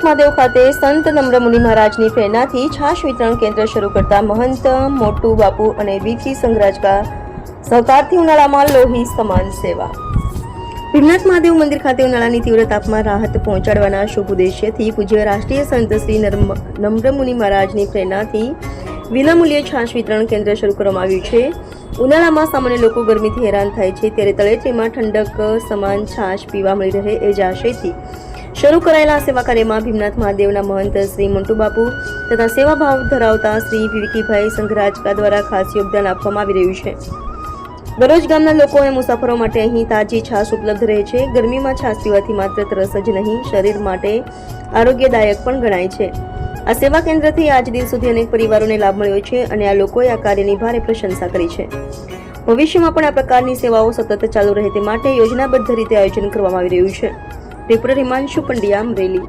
મહાદેવ ખાતે સંત નમ્રમુનિ મહારાજની પ્રેરણાથી છાશ વિતરણ કેન્દ્ર શરૂ કરતા મહંત, મોટુ, બાપુ અને વીથી સંઘરાજકા સહકારથી ઉનાળામાં લોહી સમાન સેવા. ભીમનાથ મહાદેવ મંદિર ખાતે ઉનાળાની તીવ્ર તાપમાં રાહત પહોંચાડવાના શુભ ઉદ્દેશ્યથી પૂજ્ય રાષ્ટ્રીય સંત શ્રી નમ્રમુનિ મહારાજની પ્રેરણાથી વિનામૂલ્યે છાશ વિતરણ કેન્દ્ર શરૂ કરવામાં આવ્યું છે. ઉનાળામાં સામાન્ય લોકો ગરમીથી હેરાન થાય છે, ત્યારે તળેટીમાં ઠંડક સમાન છાશ પીવા મળી રહે એ જ આશયથી શરૂ કરાયેલા સેવા કાર્યમાં ભીમનાથ મહાદેવના મહંત શ્રી મોન્ટુ બાપુ તથા સેવાભાવ ધરાવતા શ્રી વિવીકીભાઈ સંઘરાજકા દ્વારા ખાસ યોગદાન આપવામાં આવી રહ્યું છે. દરરોજ ગામના લોકો અને મુસાફરો માટે અહીં તાજી છાશ ઉપલબ્ધ રહે છે. ગરમીમાં છાશ પીવાથી માત્ર તરસ જ નહીં, શરીર માટે આરોગ્યદાયક પણ ગણાય છે. આ સેવા કેન્દ્રથી આજ દિન સુધી અનેક પરિવારોને લાભ મળ્યો છે અને આ લોકોએ આ કાર્યની ભારે પ્રશંસા કરી છે. ભવિષ્યમાં પણ આ પ્રકારની સેવાઓ સતત ચાલુ રહે તે માટે યોજનાબદ્ધ રીતે આયોજન કરવામાં આવી રહ્યું છે. रिपोर्ट हिमांशु पंडिया अमरेली